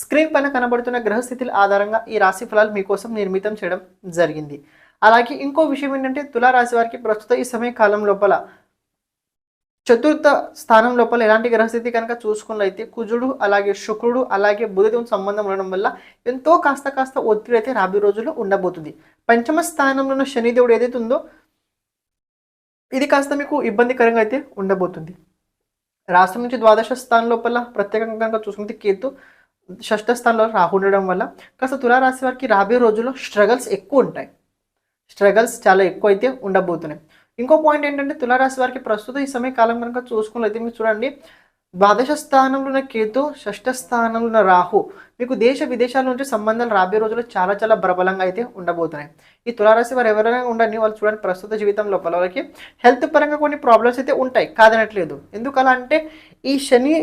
Screen పైన కనబడుతున్న గ్రహస్థితుల ఆధారంగా ఈ రాశి ఫలాలు మీకోసం నిర్మితం చేయడం జరిగింది. అలాగే ఇంకో విషయం ఏంటంటే తులారాశి వారికి ప్రస్తుత ఈ సమయ కాలం లోపల చతుర్థ స్థానం లోపల ఎలాంటి గ్రహస్థితి కనుక చూసుకున్నైతే కుజుడు అలాగే శుక్రుడు అలాగే బుధదేవుని సంబంధం ఉండడం వల్ల ఎంతో కాస్త కాస్త ఒత్తిడి అయితే రాబోయే రోజుల్లో ఉండబోతుంది. పంచమ స్థానంలో ఉన్న శనిదేవుడు ఏదైతే ఉందో ఇది కాస్త మీకు ఇబ్బందికరంగా అయితే ఉండబోతుంది. రాష్ట్రం నుంచి ద్వాదశ స్థానం లోపల ప్రత్యేకంగా కనుక చూసుకుంటే కేతు షష్ఠ స్థానంలో రాహు ఉండడం వల్ల కాస్త తులారాశి వారికి రాబోయే రోజుల్లో స్ట్రగల్స్ ఎక్కువ ఉంటాయి. స్ట్రగల్స్ చాలా ఎక్కువ అయితే ఉండబోతున్నాయి. ఇంకో పాయింట్ ఏంటంటే తులారాశి వారికి ప్రస్తుతం ఈ సమయ కాలం కనుక చూసుకున్నట్లయితే మీరు చూడండి ద్వాదశ స్థానంలో ఉన్న కేతు షష్ఠ స్థానంలో ఉన్న రాహు మీకు దేశ విదేశాల నుంచి సంబంధాలు రాబోయే రోజుల్లో చాలా చాలా ప్రబలంగా అయితే ఉండబోతున్నాయి. ఈ తులారాశి వారు ఎవరైనా ఉండండి వాళ్ళు చూడండి ప్రస్తుత జీవితం లోపల వాళ్ళకి హెల్త్ పరంగా కొన్ని ప్రాబ్లమ్స్ అయితే ఉంటాయి. కాదనట్లేదు. ఎందుకలా అంటే ఈ శని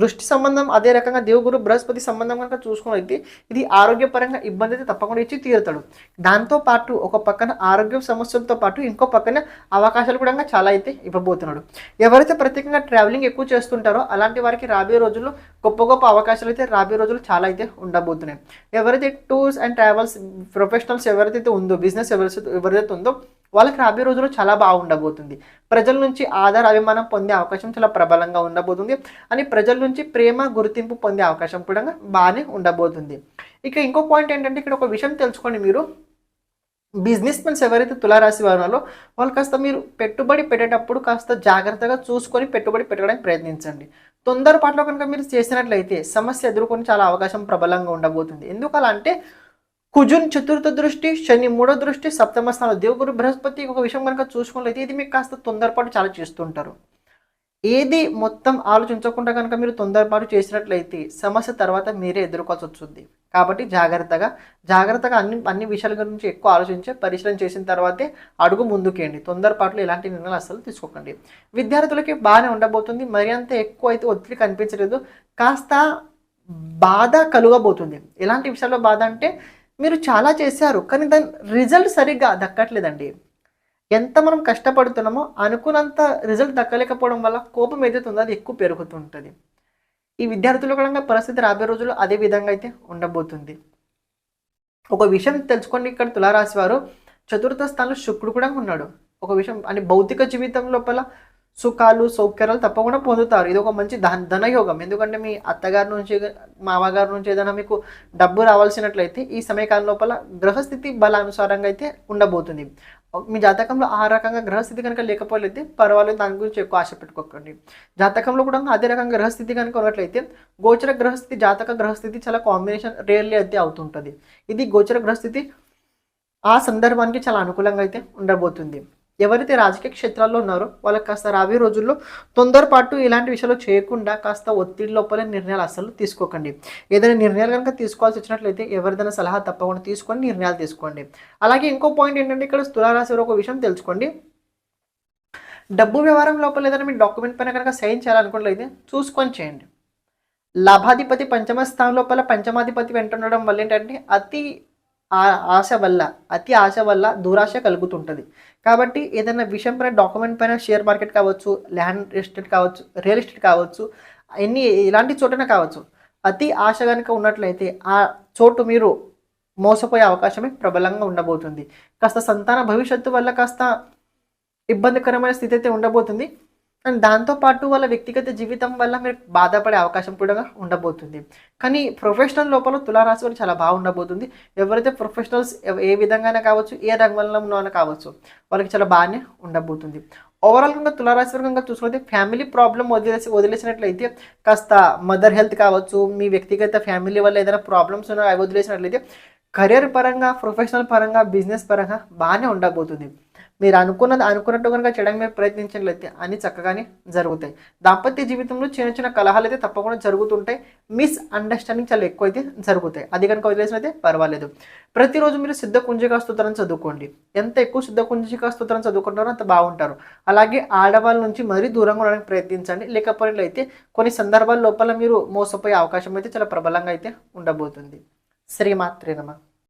దృష్టి సంబంధం అదే రకంగా దేవుగురు బృహస్పతి సంబంధం కనుక చూసుకున్నైతే ఇది ఆరోగ్యపరంగా ఇబ్బంది అయితే తప్పకుండా ఇచ్చి తీరుతాడు. దాంతో పాటు ఒక పక్కన ఆరోగ్య సమస్యలతో పాటు ఇంకో పక్కన అవకాశాలు కూడా చాలా అయితే ఇవ్వబోతున్నాడు. ఎవరైతే ప్రత్యేకంగా ట్రావెలింగ్ ఎక్కువ చేస్తుంటారో అలాంటి వారికి రాబోయే రోజుల్లో గొప్ప గొప్ప అవకాశాలు అయితే రాబోయే రోజులు చాలా అయితే ఉండబోతున్నాయి. ఎవరైతే టూర్స్ అండ్ ట్రావెల్స్ ప్రొఫెషనల్స్ ఎవరైతే ఉందో బిజినెస్ ఎవరైతే ఎవరైతే ఉందో వాళ్ళకి రాబోయే రోజుల్లో చాలా బాగుండబోతుంది ప్రజల నుంచి ఆధార అభిమానం పొందే అవకాశం చాలా ప్రబలంగా ఉండబోతుంది. అని ప్రజల నుంచి ప్రేమ గుర్తింపు పొందే అవకాశం కూడా బాగానే ఉండబోతుంది. ఇక ఇంకో పాయింట్ ఏంటంటే ఇక్కడ ఒక విషయం తెలుసుకోండి మీరు. బిజినెస్ మెన్స్ ఎవరైతే తులారాశి వారు వాళ్ళు కాస్త మీరు పెట్టుబడి పెట్టేటప్పుడు కాస్త జాగ్రత్తగా చూసుకొని పెట్టుబడి పెట్టడానికి ప్రయత్నించండి. తొందరపాట్లో కనుక మీరు చేసినట్లయితే సమస్య ఎదుర్కొని చాలా అవకాశం ప్రబలంగా ఉండబోతుంది. ఎందుకు అలా అంటే కుజున్ చతుర్థ దృష్టి శని మూడో దృష్టి సప్తమ స్థానం దేవగురు బృహస్పతి ఒక విషయం కనుక చూసుకున్నట్లయితే ఇది మీకు కాస్త తొందరపాటు చాలా చేస్తుంటారు. ఏది మొత్తం ఆలోచించకుండా కనుక మీరు తొందరపాటు చేసినట్లయితే సమస్య తర్వాత మీరే ఎదుర్కోవాల్సి వస్తుంది. కాబట్టి జాగ్రత్తగా జాగ్రత్తగా అన్ని అన్ని విషయాల గురించి ఎక్కువ ఆలోచించి పరిశీలన చేసిన తర్వాతే అడుగు ముందుకేయండి. తొందరపాటులో ఎలాంటి నిర్ణయాలు అస్సలు తీసుకోకండి. విద్యార్థులకి బాగానే ఉండబోతుంది. మరి అంత ఎక్కువ అయితే ఒత్తిడి కనిపించలేదు. కాస్త బాధ కలుగబోతుంది. ఎలాంటి విషయాల్లో బాధ అంటే మీరు చాలా చేశారు కానీ దాని రిజల్ట్ సరిగ్గా దక్కట్లేదండి. ఎంత మనం కష్టపడుతున్నామో అనుకున్నంత రిజల్ట్ దక్కలేకపోవడం వల్ల కోపం ఏదైతే ఉందో అది ఎక్కువ పెరుగుతుంటుంది. ఈ విద్యార్థుల కూడా పరిస్థితి రాబోయే రోజుల్లో అదే విధంగా అయితే ఉండబోతుంది. ఒక విషయం తెలుసుకోండి ఇక్కడ తులారాశి వారు చతుర్థ స్థానంలో శుక్రుడు కూడా ఉన్నాడు. ఒక విషయం అంటే భౌతిక జీవితం లోపల సుఖాలు సౌకర్యాలు తప్పకుండా పొందుతారు. ఇది ఒక మంచి ధన ధనయోగం. ఎందుకంటే మీ అత్తగారి నుంచి మామగారి నుంచి ఏదైనా మీకు డబ్బు రావాల్సినట్లయితే ఈ సమయకాలం లోపల గ్రహస్థితి బలానుసారంగా అయితే ఉండబోతుంది. మీ జాతకంలో ఆ రకంగా గ్రహస్థితి కనుక లేకపోతే పర్వాలేదు దాని గురించి ఎక్కువ ఆశ పెట్టుకోకండి. జాతకంలో కూడా అదే రకంగా గ్రహస్థితి కనుక ఉన్నట్లయితే గోచర గ్రహస్థితి జాతక గ్రహస్థితి చాలా కాంబినేషన్ రేర్లీ అయితే అవుతుంటుంది. ఇది గోచర గ్రహస్థితి ఆ సందర్భానికి చాలా అనుకూలంగా అయితే ఉండబోతుంది. ఎవరైతే రాజకీయ క్షేత్రాల్లో ఉన్నారో వాళ్ళకి కాస్త రాబోయే రోజుల్లో తొందరపాటు ఇలాంటి విషయాలు చేయకుండా కాస్త ఒత్తిడి లోపల నిర్ణయాలు అసలు తీసుకోకండి. ఏదైనా నిర్ణయాలు కనుక తీసుకోవాల్సి వచ్చినట్లయితే ఎవరిదైనా సలహా తప్పకుండా తీసుకొని నిర్ణయాలు తీసుకోండి. అలాగే ఇంకో పాయింట్ ఏంటంటే ఇక్కడ తులారాశి ఒక విషయం తెలుసుకోండి. డబ్బు వ్యవహారం లోపల ఏదైనా మీ డాక్యుమెంట్ పైన కనుక సైన్ చేయాలనుకున్నట్లయితే చూసుకొని చేయండి. లాభాధిపతి పంచమ స్థానం లోపల పంచమాధిపతి వెంట ఉండడం వల్ల ఏంటంటే అతి ఆశ వల్ల అతి ఆశ వల్ల దురాశ కలుగుతుంటుంది. కాబట్టి ఏదైనా విషయం పైన డాక్యుమెంట్ పైన షేర్ మార్కెట్ కావచ్చు ల్యాండ్ ఎస్టేట్ కావచ్చు రియల్ ఎస్టేట్ కావచ్చు ఎన్ని ఇలాంటి చోటనే కావచ్చు అతి ఆశ కనుక ఉన్నట్లయితే ఆ చోటు మీరు మోసపోయే అవకాశమే ప్రబలంగా ఉండబోతుంది. కాస్త సంతాన భవిష్యత్తు వల్ల కాస్త ఇబ్బందికరమైన స్థితి అయితే ఉండబోతుంది. అండ్ దాంతోపాటు వాళ్ళ వ్యక్తిగత జీవితం వల్ల మీరు బాధపడే అవకాశం కూడా ఉండబోతుంది. కానీ ప్రొఫెషనల్ లోపల తులారాశి వారికి చాలా బాగా ఉండబోతుంది. ఎవరైతే ప్రొఫెషనల్స్ ఏ విధంగానే కావచ్చు ఏ రంగంలోనైనా కావచ్చు వాళ్ళకి చాలా బాగానే ఉండబోతుంది. ఓవరాల్గా తులారాశి వర్గంగా చూసుకుంటే ఫ్యామిలీ ప్రాబ్లం వదిలేసి వదిలేసినట్లయితే కాస్త మదర్ హెల్త్ కావచ్చు మీ వ్యక్తిగత ఫ్యామిలీ వల్ల ఏదైనా ప్రాబ్లమ్స్ ఉన్నా అవి వదిలేసినట్లయితే కెరియర్ పరంగా ప్రొఫెషనల్ పరంగా బిజినెస్ పరంగా బాగానే ఉండబోతుంది. మీరు అనుకున్నది అనుకున్నట్టు కనుక చేయడానికి మీరు ప్రయత్నించినట్లయితే అన్ని చక్కగానే జరుగుతాయి. దాంపత్య జీవితంలో చిన్న చిన్న కలహాలు అయితే తప్పకుండా జరుగుతుంటాయి. మిస్ అండర్స్టాండింగ్ చాలా ఎక్కువ అయితే జరుగుతాయి. అది కనుక వదిలేసినైతే పర్వాలేదు. ప్రతిరోజు మీరు సిద్ధ కుంజికా స్తోత్రం చదువుకోండి. ఎంత ఎక్కువ సిద్ధ కుంజికా స్తోత్రం చదువుకుంటారో అంత బాగుంటారు. అలాగే ఆడవాళ్ళ నుంచి మరీ దూరంగా ఉండడానికి ప్రయత్నించండి. లేకపోయినట్లయితే కొన్ని సందర్భాల లోపల మీరు మోసపోయే అవకాశం అయితే చాలా ప్రబలంగా అయితే ఉండబోతుంది. శ్రీమాత్రేనమా